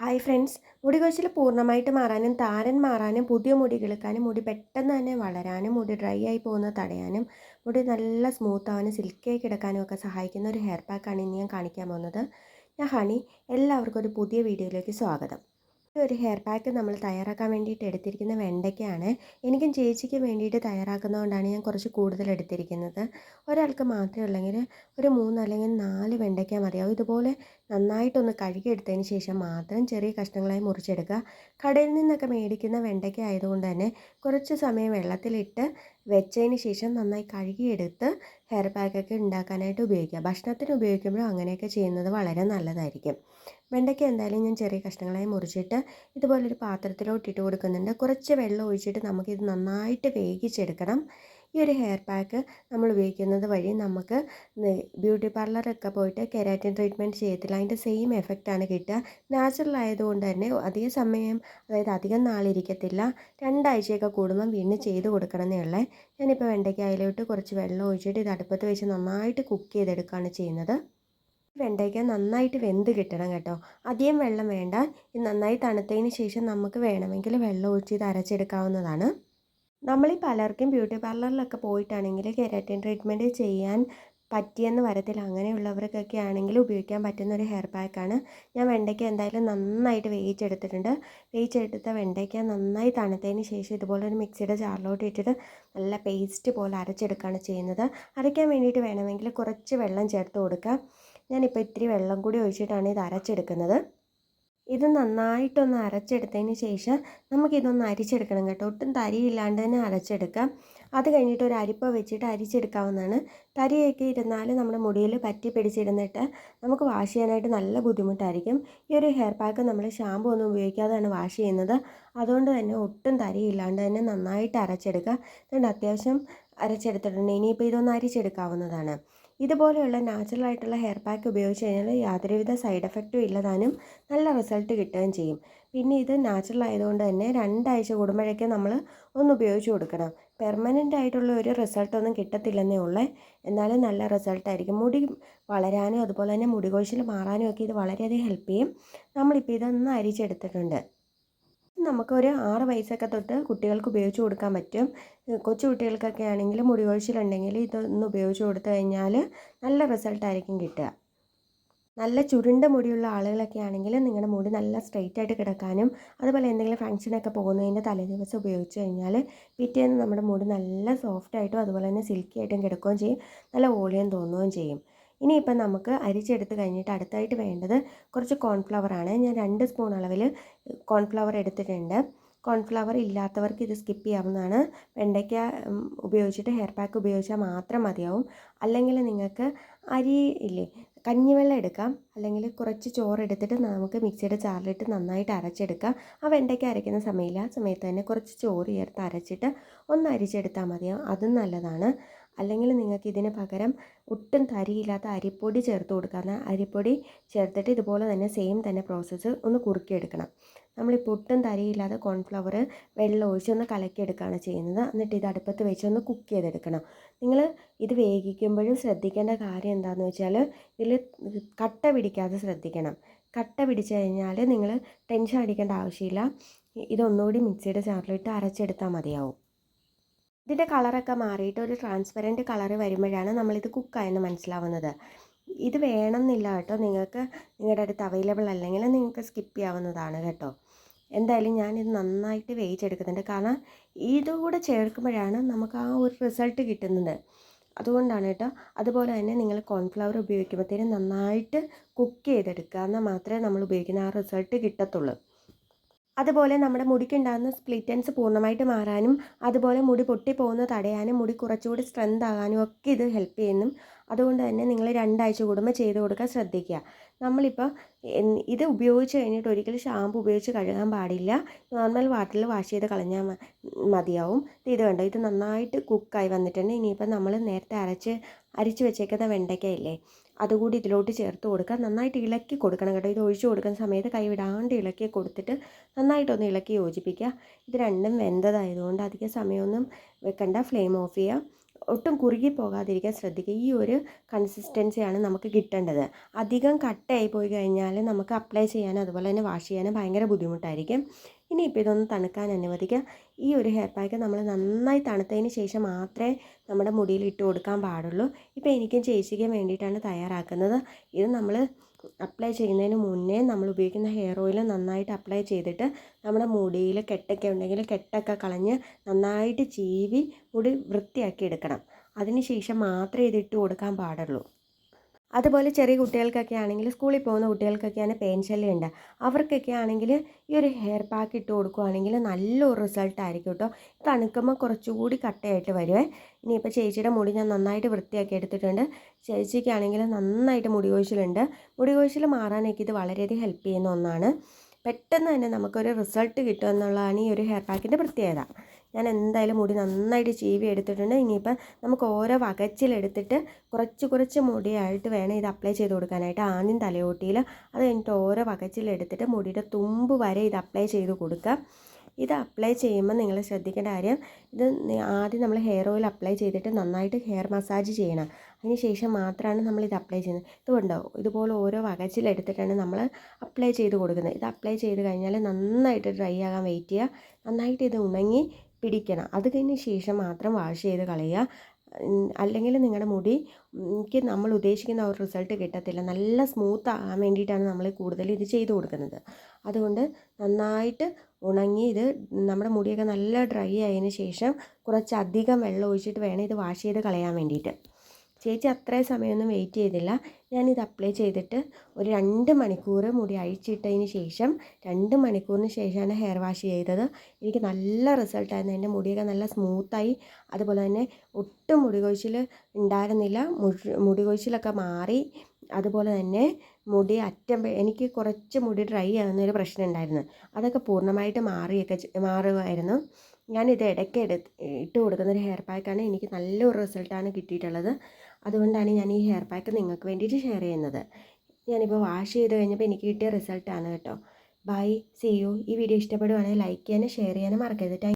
Hi friends മുടി കൊഴിച്ചിൽ പൂർണമായിട്ട് മാറാനും താരൻ മാറാനും പുതിയ മുടി കിളുക്കാനും മുടി പെട്ടെന്ന് തന്നെ വളരാനും മുടി ഡ്രൈ ആയി പോകുന്നത് തടയാനും മുടി നല്ല സ്മൂത്ത് ആവാനും സിൽക്കായി കിടക്കാനും ഒക്കെ സഹായിക്കുന്ന ഒരു ഹെയർ പാക്കാണ് ഇനി ഞാൻ കാണിക്കാൻ പോകുന്നത്. ഞാൻ ഹണി എല്ലാവർക്കും ഒരു പുതിയ വീഡിയോയിലേക്ക് സ്വാഗതം. ഒരു ഹെയർ പാക്ക് നമ്മൾ തയ്യാറാക്കാൻ വേണ്ടിയിട്ട് എടുത്തിരിക്കുന്ന വെണ്ടയ്ക്കയാണ് എനിക്കും ചേച്ചിക്കും വേണ്ടിയിട്ട് തയ്യാറാക്കുന്നതുകൊണ്ടാണ് ഞാൻ കുറച്ച് കൂടുതൽ എടുത്തിരിക്കുന്നത്. ഒരാൾക്ക് മാത്രമേ ഉള്ളെങ്കിൽ ഒരു മൂന്ന് അല്ലെങ്കിൽ നാല് വെണ്ടയ്ക്ക മതിയാവും. ഇതുപോലെ നന്നായിട്ടൊന്ന് കഴുകിയെടുത്തതിന് ശേഷം മാത്രം ചെറിയ കഷ്ണങ്ങളായി മുറിച്ചെടുക്കുക. കടയിൽ നിന്നൊക്കെ മേടിക്കുന്ന വെണ്ടയ്ക്ക ആയതുകൊണ്ട് തന്നെ കുറച്ച് സമയം വെള്ളത്തിലിട്ട് വെച്ചതിന് ശേഷം നന്നായി കഴുകിയെടുത്ത് ഹെയർ പാക്കൊക്കെ ഉണ്ടാക്കാനായിട്ട് ഉപയോഗിക്കുക. ഭക്ഷണത്തിന് ഉപയോഗിക്കുമ്പോഴും അങ്ങനെയൊക്കെ ചെയ്യുന്നത് വളരെ നല്ലതായിരിക്കും. വെണ്ടയ്ക്ക എന്തായാലും ഞാൻ ചെറിയ കഷ്ണങ്ങളായി മുറിച്ചിട്ട് ഇതുപോലൊരു പാത്രത്തിലോട്ട് ഇട്ട് കൊടുക്കുന്നുണ്ട്. കുറച്ച് വെള്ളം ഒഴിച്ചിട്ട് നമുക്കിത് നന്നായിട്ട് വേവിച്ചെടുക്കണം. ഈ ഒരു ഹെയർ പാക്ക് നമ്മൾ ഉപയോഗിക്കുന്നത് വഴി നമുക്ക് ബ്യൂട്ടി പാർലറൊക്കെ പോയിട്ട് കെരാറ്റിൻ ട്രീറ്റ്മെന്റ് ചെയ്യത്തില്ല. അതിന്റെ സെയിം എഫക്റ്റാണ് കിട്ടുക. നാച്ചുറൽ ആയതുകൊണ്ട് തന്നെ അധിക സമയം അതായത് അധികം നാളിരിക്കത്തില്ല രണ്ടാഴ്ചയൊക്കെ കൂടുമ്പം വീണ്ടും ചെയ്ത് കൊടുക്കണമെന്നേ ഉള്ളേ. ഞാനിപ്പോൾ വെണ്ടയ്ക്ക അതിലോട്ട് കുറച്ച് വെള്ളം ഒഴിച്ചിട്ട് ഇത് അടുപ്പത്ത് വെച്ച് നന്നായിട്ട് കുക്ക് ചെയ്തെടുക്കുകയാണ് ചെയ്യുന്നത്. വെണ്ടയ്ക്ക നന്നായിട്ട് വെന്ത് കിട്ടണം കേട്ടോ. അധികം വെള്ളം വേണ്ട. ഇത് നന്നായി തണുത്തതിന് ശേഷം നമുക്ക് വേണമെങ്കിൽ വെള്ളം ഒഴിച്ച് ഇത് അരച്ചെടുക്കാവുന്നതാണ്. നമ്മളീ പലർക്കും ബ്യൂട്ടി പാർലറിലൊക്കെ പോയിട്ടാണെങ്കിൽ കെരാറ്റിൻ ട്രീറ്റ്മെന്റ് ചെയ്യാൻ പറ്റിയെന്ന് വരത്തില്ല. അങ്ങനെയുള്ളവർക്കൊക്കെ ആണെങ്കിൽ ഉപയോഗിക്കാൻ പറ്റുന്ന ഒരു ഹെയർ പാക്കാണ്. ഞാൻ വെണ്ടയ്ക്ക എന്തായാലും നന്നായിട്ട് വേവിച്ചെടുത്തിട്ടുണ്ട്. വേവിച്ചെടുത്ത വെണ്ടയ്ക്ക നന്നായി തണുത്തതിന് ശേഷം ഇതുപോലെ ഒരു മിക്സിയുടെ ജാറിലോട്ട് ഇട്ടിട്ട് നല്ല പേസ്റ്റ് പോലെ അരച്ചെടുക്കുകയാണ് ചെയ്യുന്നത്. അരയ്ക്കാൻ വേണ്ടിയിട്ട് വേണമെങ്കിൽ കുറച്ച് വെള്ളം ചേർത്ത് കൊടുക്കുക ഞാനിപ്പോൾ ഇത്തിരി വെള്ളം കൂടി ഒഴിച്ചിട്ടാണ് ഇത് അരച്ചെടുക്കുന്നത്. ഇത് നന്നായിട്ടൊന്ന് അരച്ചെടുത്തതിന് ശേഷം നമുക്കിതൊന്ന് അരിച്ചെടുക്കണം കേട്ടോ. ഒട്ടും തരിയില്ലാണ്ട് തന്നെ അരച്ചെടുക്കാം. അത് കഴിഞ്ഞിട്ട് ഒരു അരിപ്പ വെച്ചിട്ട് അരിച്ചെടുക്കാവുന്നതാണ്. തരിയൊക്കെ ഇരുന്നാൽ നമ്മുടെ മുടിയിൽ പറ്റി പിടിച്ചിരുന്നിട്ട് നമുക്ക് വാഷ് ചെയ്യാനായിട്ട് നല്ല ബുദ്ധിമുട്ടായിരിക്കും. ഈ ഒരു ഹെയർ പാക്ക് നമ്മൾ ഷാമ്പു ഒന്നും ഉപയോഗിക്കാതെയാണ് വാഷ് ചെയ്യുന്നത്. അതുകൊണ്ട് തന്നെ ഒട്ടും തരിയില്ലാണ്ട് തന്നെ നന്നായിട്ട് അരച്ചെടുക്കുക. അതുകൊണ്ട് അത്യാവശ്യം അരച്ചെടുത്തിട്ടുണ്ട്. ഇനിയിപ്പോൾ ഇതൊന്ന് അരിച്ചെടുക്കാവുന്നതാണ്. ഇതുപോലെയുള്ള നാച്ചുറൽ ആയിട്ടുള്ള ഹെയർ പാക്ക് ഉപയോഗിച്ച് കഴിഞ്ഞാൽ യാതൊരുവിധ സൈഡ് എഫക്റ്റും ഇല്ലതാനും നല്ല റിസൾട്ട് കിട്ടുകയും ചെയ്യും. പിന്നെ ഇത് നാച്ചുറൽ ആയതുകൊണ്ട് തന്നെ രണ്ടാഴ്ച കൂടുമ്പോഴേക്കും നമ്മൾ ഒന്ന് ഉപയോഗിച്ച് കൊടുക്കണം. പെർമനന്റ് ആയിട്ടുള്ള ഒരു റിസൾട്ടൊന്നും കിട്ടത്തില്ലെന്നേ ഉള്ളേ. എന്നാലും നല്ല റിസൾട്ടായിരിക്കും മുടി വളരാനും അതുപോലെ തന്നെ മുടി കൊഴിച്ചിൽ മാറാനും ഒക്കെ ഇത് വളരെയധികം ഹെൽപ്പ് ചെയ്യും. നമ്മളിപ്പോൾ ഇതൊന്ന് അരിച്ചെടുത്തിട്ടുണ്ട്. നമുക്കൊരു ആറ് വയസ്സൊക്കെ തൊട്ട് കുട്ടികൾക്ക് ഉപയോഗിച്ച് കൊടുക്കാൻ പറ്റും. കൊച്ചു കുട്ടികൾക്കൊക്കെ ആണെങ്കിൽ മുടി കൊഴിച്ചിലുണ്ടെങ്കിൽ ഇതൊന്ന് ഉപയോഗിച്ച് കൊടുത്തു കഴിഞ്ഞാൽ നല്ല റിസൾട്ടായിരിക്കും കിട്ടുക. നല്ല ചുരുണ്ട മുടിയുള്ള ആളുകളൊക്കെ ആണെങ്കിൽ നിങ്ങളുടെ മുടി നല്ല സ്ട്രെയിറ്റ് ആയിട്ട് കിടക്കാനും അതുപോലെ എന്തെങ്കിലും ഫംഗ്ഷനൊക്കെ പോകുന്നതിന്റെ തലേദിവസം ഉപയോഗിച്ച് കഴിഞ്ഞാൽ പിറ്റേന്ന് നമ്മുടെ മുടി നല്ല സോഫ്റ്റ് ആയിട്ടും അതുപോലെ തന്നെ സിൽക്കി ആയിട്ടും കിടക്കുകയും ചെയ്യും. നല്ല ഓളിയം തോന്നുകയും ചെയ്യും. ഇനിയിപ്പം നമുക്ക് അരിച്ചെടുത്ത് കഴിഞ്ഞിട്ട് അടുത്തായിട്ട് വേണ്ടത് കുറച്ച് കോൺഫ്ലവർ ആണ്. ഞാൻ രണ്ട് സ്പൂൺ അളവിൽ കോൺഫ്ലവർ എടുത്തിട്ടുണ്ട്. കോൺഫ്ലവർ ഇല്ലാത്തവർക്ക് ഇത് സ്കിപ്പ് ചെയ്യാവുന്നതാണ്. വെണ്ടയ്ക്ക ഉപയോഗിച്ചിട്ട് ഹെയർ പാക്ക് ഉപയോഗിച്ചാൽ മാത്രം മതിയാവും. അല്ലെങ്കിൽ നിങ്ങൾക്ക് അരി ഇല്ലേ കഞ്ഞിവെള്ളം എടുക്കാം. അല്ലെങ്കിൽ കുറച്ച് ചോറ് എടുത്തിട്ട് നമുക്ക് മിക്സിയുടെ ചാറിലിട്ട് നന്നായിട്ട് അരച്ചെടുക്കാം. ആ വെണ്ടയ്ക്ക അരയ്ക്കുന്ന സമയമില്ല. ആ സമയത്ത് തന്നെ കുറച്ച് ചോറ് ചേർത്ത് അരച്ചിട്ട് ഒന്ന് അരിച്ചെടുത്താൽ മതിയാവും. അതും നല്ലതാണ്. അല്ലെങ്കിൽ നിങ്ങൾക്ക് ഇതിന് പകരം ഒട്ടും തരിയില്ലാത്ത അരിപ്പൊടി ചേർത്ത് കൊടുക്കാവുന്ന അരിപ്പൊടി ചേർത്തിട്ട് ഇതുപോലെ തന്നെ സെയിം തന്നെ പ്രോസസ്സ് ഒന്ന് കുറുക്കിയെടുക്കണം. നമ്മളിപ്പോൾ ഒട്ടും തരിയില്ലാതെ കോൺഫ്ലവർ വെള്ളം ഒഴിച്ച് ഒന്ന് കലക്കിയെടുക്കുകയാണ് ചെയ്യുന്നത്. എന്നിട്ട് ഇത് അടുപ്പത്ത് വെച്ച് ഒന്ന് കുക്ക് ചെയ്തെടുക്കണം. നിങ്ങൾ ഇത് വേവിക്കുമ്പോഴും ശ്രദ്ധിക്കേണ്ട കാര്യം എന്താണെന്ന് വെച്ചാൽ ഇതിൽ കട്ട പിടിക്കാതെ ശ്രദ്ധിക്കണം. കട്ട പിടിച്ചു കഴിഞ്ഞാൽ നിങ്ങൾ ടെൻഷൻ അടിക്കേണ്ട ആവശ്യമില്ല. ഇതൊന്നുകൂടി മിക്സിയുടെ ചാറിലിട്ട് അരച്ചെടുത്താൽ മതിയാവും. ഇതിന്റെ കളറൊക്കെ മാറിയിട്ട് ഒരു ട്രാൻസ്പെറന്റ് കളർ വരുമ്പോഴാണ് നമ്മളിത് കുക്കായെന്ന് മനസ്സിലാവുന്നത്. ഇത് വേണമെന്നില്ല കേട്ടോ. നിങ്ങൾക്ക് നിങ്ങളുടെ അടുത്ത് അവൈലബിൾ അല്ലെങ്കിൽ നിങ്ങൾക്ക് സ്കിപ്പ് ചെയ്യാവുന്നതാണ് കേട്ടോ. എന്തായാലും ഞാനിത് നന്നായിട്ട് വേവിച്ചെടുക്കുന്നുണ്ട്. കാരണം ഇതുകൂടെ ചേർക്കുമ്പോഴാണ് നമുക്ക് ആ ഒരു റിസൾട്ട് കിട്ടുന്നത്. അതുകൊണ്ടാണ് കേട്ടോ. അതുപോലെ തന്നെ നിങ്ങൾ കോൺഫ്ലവർ ഉപയോഗിക്കുമ്പോഴത്തേനും നന്നായിട്ട് കുക്ക് ചെയ്തെടുക്കുക. എന്നാൽ മാത്രമേ നമ്മൾ ഉപയോഗിക്കുന്ന ആ റിസൾട്ട് കിട്ടത്തുള്ളൂ. അതുപോലെ നമ്മുടെ മുടിക്കുണ്ടാകുന്ന സ്പ്ലിറ്റൻസ് പൂർണമായിട്ട് മാറാനും അതുപോലെ മുടി പൊട്ടിപ്പോകുന്നത് തടയാനും മുടി കുറച്ചുകൂടി സ്ട്രെങ്ത് ആകാനും ഒക്കെ ഇത് ഹെൽപ്പ് ചെയ്യുന്നു. അതുകൊണ്ട് തന്നെ നിങ്ങൾ രണ്ടാഴ്ച കൂടുമ്പോൾ ചെയ്ത് കൊടുക്കാൻ ശ്രദ്ധിക്കുക. നമ്മളിപ്പോൾ ഇത് ഉപയോഗിച്ച് കഴിഞ്ഞിട്ട് ഒരിക്കലും ഷാമ്പു ഉപയോഗിച്ച് കഴുകാൻ പാടില്ല. നോർമൽ വാട്ടറിൽ വാഷ് ചെയ്ത് കളഞ്ഞാൽ മതിയാവും. ഇത് വേണ്ട ഇത് നന്നായിട്ട് കുക്കായി വന്നിട്ടുണ്ട്. ഇനിയിപ്പോൾ നമ്മൾ നേരത്തെ അരച്ച് അരിച്ച് വെച്ചേക്കുന്ന വെണ്ടയ്ക്കയില്ലേ അതുകൂടി ഇതിലോട്ട് ചേർത്ത് കൊടുക്കുക. നന്നായിട്ട് ഇളക്കി കൊടുക്കണം കേട്ടോ. ഇത് ഒഴിച്ചു കൊടുക്കുന്ന സമയത്ത് കൈ വിടാണ്ട് ഇളക്കി കൊടുത്തിട്ട് നന്നായിട്ടൊന്ന് ഇളക്കി യോജിപ്പിക്കുക. ഇത് രണ്ടും വെന്തതായതുകൊണ്ട് അധികം സമയമൊന്നും വെക്കണ്ട. ഫ്ലെയിം ഓഫ് ചെയ്യുക. ഒട്ടും കുറുകി പോകാതിരിക്കാൻ ശ്രദ്ധിക്കുക. ഈ ഒരു കൺസിസ്റ്റൻസിയാണ് നമുക്ക് കിട്ടേണ്ടത്. അധികം കട്ടയായി പോയി കഴിഞ്ഞാൽ നമുക്ക് അപ്ലൈ ചെയ്യാനും അതുപോലെ തന്നെ വാഷ് ചെയ്യാനും ഭയങ്കര ബുദ്ധിമുട്ടായിരിക്കും. ഇനിയിപ്പോൾ ഇതൊന്ന് തണുക്കാൻ അനുവദിക്കുക. ഈ ഒരു ഹെയർ പാക്ക് നമ്മൾ നന്നായി തണുത്തതിന് ശേഷം മാത്രമേ നമ്മുടെ മുടിയിൽ ഇട്ട് കൊടുക്കാൻ പാടുള്ളൂ. ഇപ്പോൾ എനിക്കും ചേച്ചിക്കും വേണ്ടിയിട്ടാണ് തയ്യാറാക്കുന്നത്. ഇത് നമ്മൾ അപ്ലൈ ചെയ്യുന്നതിന് മുന്നേ നമ്മൾ ഉപയോഗിക്കുന്ന ഹെയർ ഓയിൽ നന്നായിട്ട് അപ്ലൈ ചെയ്തിട്ട് നമ്മുടെ മുടിയിൽ കെട്ടൊക്കെ ഉണ്ടെങ്കിൽ കെട്ടൊക്കെ കളഞ്ഞ് നന്നായിട്ട് ചീവി മുടി വൃത്തിയാക്കി എടുക്കണം. അതിന് ശേഷം മാത്രമേ ഇതിട്ട് കൊടുക്കാൻ പാടുള്ളൂ. അതുപോലെ ചെറിയ കുട്ടികൾക്കൊക്കെ ആണെങ്കിൽ സ്കൂളിൽ പോകുന്ന കുട്ടികൾക്കൊക്കെയാണ് പെയിൻ ശല്യം ഉണ്ട്. അവർക്കൊക്കെ ആണെങ്കിൽ ഈ ഒരു ഹെയർ പാക്ക് ഇട്ട് കൊടുക്കുകയാണെങ്കിൽ നല്ലൊരു റിസൾട്ട് ആയിരിക്കും കേട്ടോ തണുക്കുമ്പോൾ കുറച്ചുകൂടി കട്ടയായിട്ട് വരുവേ. ഇനിയിപ്പോൾ ചേച്ചിയുടെ മുടി ഞാൻ നന്നായിട്ട് വൃത്തിയാക്കി എടുത്തിട്ടുണ്ട്. ചേച്ചിക്കാണെങ്കിൽ നന്നായിട്ട് മുടി കൊഴിച്ചിലുണ്ട് മുടി കൊഴിച്ചിൽ മാറാനൊക്കെ ഇത് വളരെയധികം ഹെൽപ്പ് ചെയ്യുന്ന ഒന്നാണ്. പെട്ടെന്ന് തന്നെ നമുക്കൊരു റിസൾട്ട് കിട്ടുമെന്നുള്ളതാണ് ഈ ഒരു ഹെയർ പാക്കിന്റെ പ്രത്യേകത. ഞാൻ എന്തായാലും മുടി നന്നായിട്ട് ചീവി എടുത്തിട്ടുണ്ട്. ഇനിയിപ്പം നമുക്ക് ഓരോ വകച്ചിലെടുത്തിട്ട് കുറച്ച് കുറച്ച് മുടിയായിട്ട് വേണം ഇത് അപ്ലൈ ചെയ്ത് കൊടുക്കാനായിട്ട്. ആദ്യം തലയോട്ടിയിൽ അത് കഴിഞ്ഞിട്ട് ഓരോ വകച്ചിലെടുത്തിട്ട് മുടിയുടെ തുമ്പ് വരെ ഇത് അപ്ലൈ ചെയ്ത് കൊടുക്കുക ഇത് അപ്ലൈ ചെയ്യുമ്പോൾ നിങ്ങൾ ശ്രദ്ധിക്കേണ്ട കാര്യം ഇത് ആദ്യം നമ്മൾ ഹെയർ ഓയിൽ അപ്ലൈ ചെയ്തിട്ട് നന്നായിട്ട് ഹെയർ മസാജ് ചെയ്യണം. അതിന് ശേഷം മാത്രമാണ് നമ്മൾ ഇത് അപ്ലൈ ചെയ്യുന്നത്. ഇതുകൊണ്ടോ ഇതുപോലെ ഓരോ വകച്ചിലെടുത്തിട്ടാണ് നമ്മൾ അപ്ലൈ ചെയ്ത് കൊടുക്കുന്നത്. ഇത് അപ്ലൈ ചെയ്ത് കഴിഞ്ഞാൽ നന്നായിട്ട് ഡ്രൈ ആകാൻ വെയിറ്റ് ചെയ്യുക. നന്നായിട്ട് ഇത് ഉണങ്ങി പിടിക്കണം. അത് കഴിഞ്ഞ ശേഷം മാത്രം വാഷ് ചെയ്ത് കളയുക. അല്ലെങ്കിൽ നിങ്ങളുടെ മുടി എനിക്ക് നമ്മൾ ഉദ്ദേശിക്കുന്ന ഒരു റിസൾട്ട് കിട്ടത്തില്ല. നല്ല സ്മൂത്ത് ആകാൻ വേണ്ടിയിട്ടാണ് നമ്മൾ കൂടുതൽ ഇത് ചെയ്ത് കൊടുക്കുന്നത്. അതുകൊണ്ട് നന്നായിട്ട് ഉണങ്ങി ഇത് നമ്മുടെ മുടിയൊക്കെ നല്ല ഡ്രൈ ആയതിന് ശേഷം കുറച്ചധികം വെള്ളം ഒഴിച്ചിട്ട് വേണം ഇത് വാഷ് ചെയ്ത് കളയാൻ വേണ്ടിയിട്ട്. ചേച്ചി അത്രയും സമയമൊന്നും വെയിറ്റ് ചെയ്തില്ല. ഞാനിത് അപ്ലൈ ചെയ്തിട്ട് ഒരു രണ്ട് മണിക്കൂർ മുടി അഴിച്ചിട്ടതിന് ശേഷം രണ്ട് മണിക്കൂറിന് ശേഷമാണ് ഹെയർ വാഷ് ചെയ്തത്. എനിക്ക് നല്ല റിസൾട്ടായിരുന്നു എന്റെ മുടിയൊക്കെ നല്ല സ്മൂത്തായി അതുപോലെ തന്നെ ഒട്ടും മുടി കൊഴിച്ചിൽ ഉണ്ടായിരുന്നില്ല. മുടി കൊഴിച്ചിലൊക്കെ മാറി. അതുപോലെ തന്നെ മുടി അറ്റം എനിക്ക് കുറച്ച് മുടി ഡ്രൈ ആകുന്നൊരു പ്രശ്നം ഉണ്ടായിരുന്നു. അതൊക്കെ പൂർണമായിട്ട് മാറിയൊക്കെ മാറുമായിരുന്നു. ഞാനിത് ഇടയ്ക്ക് എടുത്ത് ഇട്ട് കൊടുക്കുന്ന ഒരു ഹെയർ പാക്കാണ് എനിക്ക് നല്ലൊരു റിസൾട്ടാണ് കിട്ടിയിട്ടുള്ളത്. അതുകൊണ്ടാണ് ഞാൻ ഈ ഹെയർ പാക്ക് നിങ്ങൾക്ക് വേണ്ടിയിട്ട് ഷെയർ ചെയ്യുന്നത്. ഞാനിപ്പോൾ വാഷ് ചെയ്ത് കഴിഞ്ഞപ്പോൾ എനിക്ക് കിട്ടിയ റിസൾട്ടാണ് കേട്ടോ. ബൈ സി യു ഈ വീഡിയോ ഇഷ്ടപ്പെടുവാണെങ്കിൽ ലൈക്ക് ചെയ്യാനും ഷെയർ ചെയ്യാനും മറക്കരുത്.